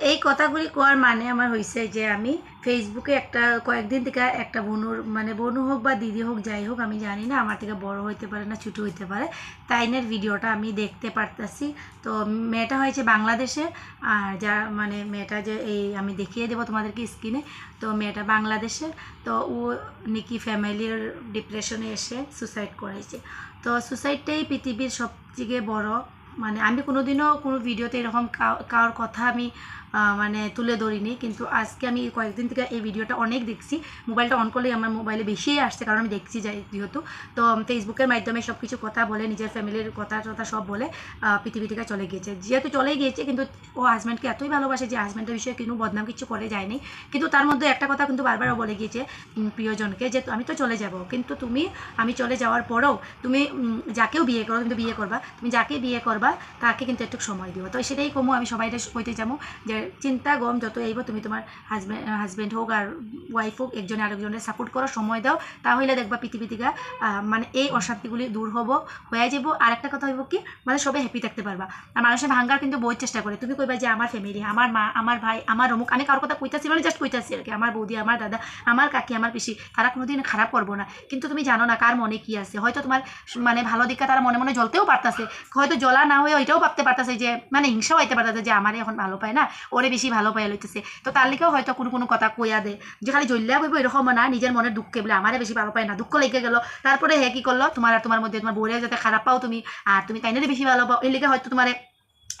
এই কথাগুলি কোয়ার মানে আমার হয়েছে যে আমি ফেসবুকে একটা কয়েকদিন থেকে একটা বনুর মানে বনু হোক বা দিদি হোক, যাই হোক, আমি জানি না, আমার থেকে বড় হইতে পারে না, ছোটো হইতে পারে। তাইনের ভিডিওটা আমি দেখতে পারতাছি। তো মেয়েটা হয়েছে বাংলাদেশে, আর যা মানে মেয়েটা যে এই আমি দেখিয়ে দেবো তোমাদেরকে স্ক্রিনে তো মেয়েটা বাংলাদেশে, তো ও নাকি ফ্যামিলির ডিপ্রেশনে এসে সুসাইড করেছে। তো সুসাইডটাই পৃথিবীর সবথেকে বড় মানে আমি কোনোদিনও কোনো ভিডিওতে এরকম কারোর কথা আমি মানে তুলে ধরিনি। কিন্তু আজকে আমি কয়েকদিন থেকে এই ভিডিওটা অনেক দেখছি। মোবাইলটা অন করলেই আমার মোবাইলে বেশি আসছে, কারণ আমি দেখছি যাই যেহেতু। তো ফেসবুকের মাধ্যমে সব কিছু কথা বলে, নিজের ফ্যামিলির কথা টথা সব বলে পৃথিবী থেকে চলে গিয়েছে। যেহেতু চলে গিয়েছে, কিন্তু ও হাজব্যান্ডকে এতই ভালোবাসে যে হাজব্যান্ডের বিষয়ে কিন্তু বদনাম কিছু করে যায়নি। কিন্তু তার মধ্যে একটা কথা কিন্তু বারবার বলে গিয়েছে প্রিয়জনকে যে আমি তো চলে যাব, কিন্তু তুমি, আমি চলে যাওয়ার পরেও তুমি যাকেও বিয়ে করো, কিন্তু বিয়ে করবা। তুমি যাকে বিয়ে করবা, তাকে কিন্তু একটু সময় দিও। তো সেটাই কমু, আমি সবাইটা কইতে যাব যে চিন্তা গম যত এইব তুমি তোমার হাজব্যান্ড হাজব্যান্ড হোক আর ওয়াইফ হোক, একজনে আরেকজনের সাপোর্ট করো, সময় দাও। তাহলে দেখবা পৃথিবী থেকে মানে এই অশান্তিগুলি দূর হব, হয়ে যাব। আর একটা কথা হইব কি মানে সবাই হ্যাপি থাকতে পারবা। আর মানুষের ভাঙ্গার কিন্তু বহুত চেষ্টা করে। তুমি কইবা যে আমার ফ্যামিলি আমার মা, আমার ভাই, আমার অমুক, আমি কারোর কথা কইতাছি মানে জাস্ট কইতাছি আর কি। আমার বৌদি, আমার দাদা, আমার কাকি, আমার পিসি, তারা কোনোদিন খারাপ করব না। কিন্তু তুমি জানো না কার মনে কি আছে। হয়তো তোমার মানে ভালো দিকটা তারা মনে মনে জ্বলতেও পারতাছে। হয়তো জ্বলা না হয়ে ওইটাও ভাবতে পারতাছে যে মানে হিংসাও হইতে পারতাছে যে আমারে এখন ভালো পায় না। ওরে বেশি ভালো পাইয়া লইতেছে। তো তার লিখেও হয়তো কোনো কোনো কথা কইয়া দে। যে খালি জল্লা কইব এরকম না, নিজের মনের দুঃখে বলে আমারে বেশি ভালো পায় না। দুঃখ লেগে গেল। তারপরে হে কি করল? তোমার তোমার মধ্যে তোমার বউরে যাতে খারাপ পাও তুমি, আর তুমি কাইনারে বেশি ভালো পাও। এই লিখে হয়তো তোমার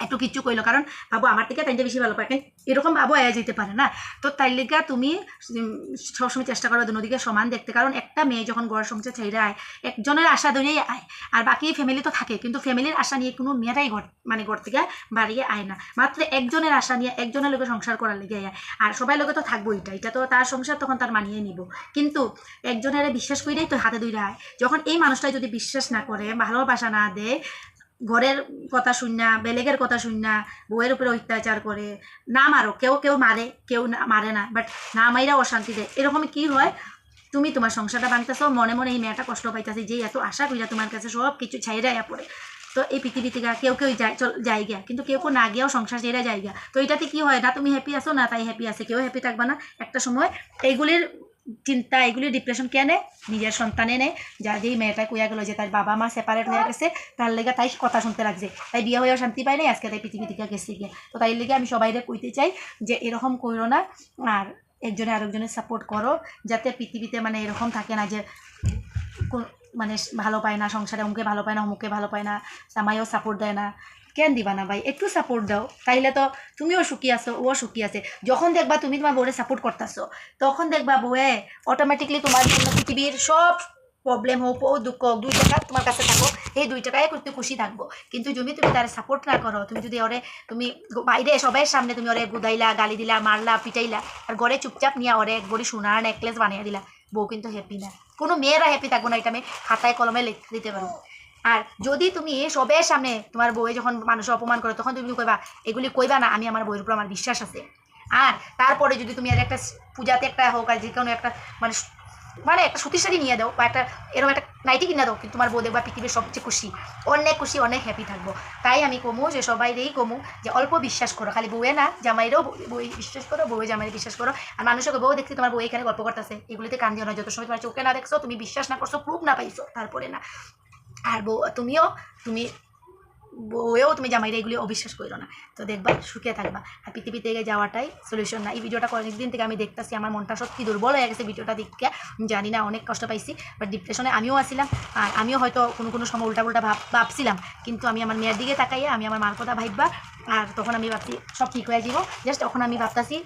একটু কিচ্ছু কইলো, কারণ বাবু আমার থেকে তাইনটা বেশি ভালো পায়। এরকম বাবু আয়া যেতে পারে না। তো তাই লিগা তুমি সবসময় চেষ্টা করো দুদিকে সমান দেখতে। কারণ একটা মেয়ে যখন ঘর সংসার ছেড়ে আয়, একজনের আশা ধরেই আয়, আর বাকি ফ্যামিলি তো থাকে। কিন্তু ফ্যামিলির আশা নিয়ে কোনো মেয়েরাই ঘর মানে ঘর থেকে বাড়িয়ে আয় না। মাত্র একজনের আশা নিয়ে একজনের লোকে সংসার করার লেগে আয়। আর সবাই লোকে তো থাকব এটা এটা তো তার সংসার তখন তার মানিয়ে নিব। কিন্তু একজনের বিশ্বাস করেই তো হাতে দুইটা আয়। যখন এই মানুষটাই যদি বিশ্বাস না করে, ভালোবাসা না দেয় ঘরের কথা শুন না বেলেগের কথা শুন না বউয়ের উপরে অত্যাচার করে, না মারো, কেউ কেউ মারে, কেউ না, মারে না বাট না মাইরা অশান্তি দেয়। এরকম কি হয়? তুমি তোমার সংসারটা ভাঙতেছো মনে মনে এই মেয়েটা কষ্ট পাইতেছে যে এত আশা কইরা তোমার কাছে সব কিছু ছাইরা পড়ে। তো এই পৃথিবী থেকে কেউ কেউ যায় যায় গিয়া, কিন্তু কেউ কেউ না গিয়েও সংসার ছেড়ে যায় গিয়া। তো এটাতে কি হয়? না তুমি হ্যাপি আছো, না তাই হ্যাপি আছে, কেউ হ্যাপি থাকবে না। একটা সময় এইগুলির চিন্তা এগুলি ডিপ্রেশন কে নিজের সন্তানে নেয় যা যেই মেয়েটা কইয়া গেলো যে তার বাবা মা সেপারেট হয়ে গেছে, তার লেগে তাই কথা শুনতে লাগছে। তাই বিয়ে হয়েও শান্তি পায় নাই, আজকে তাই পৃথিবী থেকে গেছে গিয়ে। তো তাই লেগে আমি সবাইরে কইতে চাই যে এরকম করো না, আর একজনে আরেকজনের সাপোর্ট করো, যাতে পৃথিবীতে মানে এরকম থাকে না যে মানে ভালো পায় না, সংসারে অমুকে ভালো পায় না অমুকে ভালো পায় না জামাইও সাপোর্ট দেয় না। কেন দিবা না ভাই একটু সাপোর্ট দাও। তাইলে তো তুমিও সুখী আছো, ও সুখী আছে। যখন দেখবা তুমি তোমার বউরে সাপোর্ট করতেছো, তখন দেখবা বউয়ে অটোমেটিকলি তোমার জন্য পৃথিবীর সব প্রবলেম হোক, ও দুঃখ হোক, দুই টাকা তোমার কাছে থাকো, এই দুই টাকায় করতে খুশি থাকব। কিন্তু যদি তুমি তার সাপোর্ট না করো, তুমি যদি ওরে, তুমি বাইরে সবাই সামনে তুমি ওরে গুদাইলা, গালি দিলা, মারলা, পিটাইলা, আর ঘরে চুপচাপ নিয়ে ওরে এক বড়ি সোনার নেকলেস বানিয়ে দিলা, বউ কিন্তু হ্যাপি না। কোনো মেয়েরা হ্যাপি থাকব না, এটা আমি খাতায় কলমে লিখে দিতে পারব। আর যদি তুমি সবের সামনে তোমার বউয়ে যখন মানুষ অপমান করে, তখন তুমি কইবা, এগুলি কইবা না, আমি আমার বইয়ের উপর আমার বিশ্বাস আছে। আর তারপরে যদি তুমি আর একটা পূজাতে একটা হোক আর যে কোনো একটা মানে মানে একটা সুতির শাড়ি নিয়ে দাও বা একটা এরকম একটা নাইটি কিনে দাও, কিন্তু তোমার বউ দেখবা পৃথিবীর সবচেয়ে খুশি। অনেক খুশি, অনেক হ্যাপি থাকব। তাই আমি কমু যে সবাইরেই কমু যে অল্প বিশ্বাস করো, খালি বউয়ে না, জামাইরেও বই বিশ্বাস করো, বউয়ে জামাইরে বিশ্বাস করো। আর মানুষকে বউ দেখছি তোমার বউ এখানে গল্প করতেছে, এগুলিতে কান দিও না, যত সময় তোমার চোখে না দেখছ, তুমি বিশ্বাস না করছ, প্রুফ না পাইছো, তারপরে না। আর বউ, তুমিও, তুমি বউয়েও তুমি জামাইরা এগুলি অবিশ্বাস করো না। তো দেখবা, সুখে থাকবা। আর পৃথিবী থেকে যাওয়াটাই সলিউশন না। এই ভিডিওটা অনেকদিন থেকে আমি দেখতেছি, আমার মনটা সত্যি দুর্বল হয়ে গেছে ভিডিওটা দেখতে। জানি না, অনেক কষ্ট পাইছি বাট ডিপ্রেশনে আমিও আসছিলাম আর আমিও হয়তো কোনো কোনো সময় উল্টা উল্টা ভাব, ভাবছিলাম। কিন্তু আমি আমার মেয়ের দিকে তাকাইয়া, আমি আমার মার কথা ভাববা, আর তখন আমি ভাবছি, সব ঠিক হয়ে যাব জাস্ট তখন আমি ভাবতাছি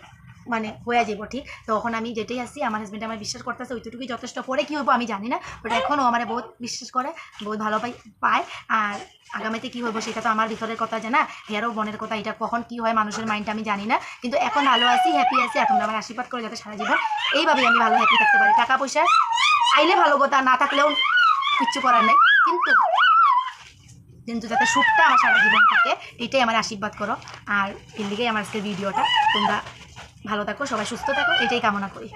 মানে হয়ে যাব, ঠিক? তখন আমি যেটাই আসি আমার হাজব্যান্ড আমার বিশ্বাস করতেছে, ওইটুকুই যথেষ্ট। পরে কী হব আমি জানি না বাট এখনও আমার বহুত বিশ্বাস করে, বহুত ভালো পাই, পায়। আর আগামীতে কী হব সেটা তো আমার ভিতরের কথা জানা। হেয়ারও বোনের কথা, এটা কখন কী হয় মানুষের মাইন্ডটা আমি জানি না। কিন্তু এখন ভালো আছি হ্যাপি আছি এখন আমার আশীর্বাদ করে যাতে সারা জীবন এইভাবেই আমি ভালো হ্যাপি থাকতে পারি। টাকা পয়সা আইলে ভালো কথা, না থাকলেও কিচ্ছু করার নেই। কিন্তু কিন্তু যাতে সুখটা আমার সারা জীবন থাকে, এটাই আমার আশীর্বাদ করো। আর এর লিগেই আমার আজকের ভিডিওটা তোমরা ভালো থাকো সবাই সুস্থ থাকো এটাই কামনা করি।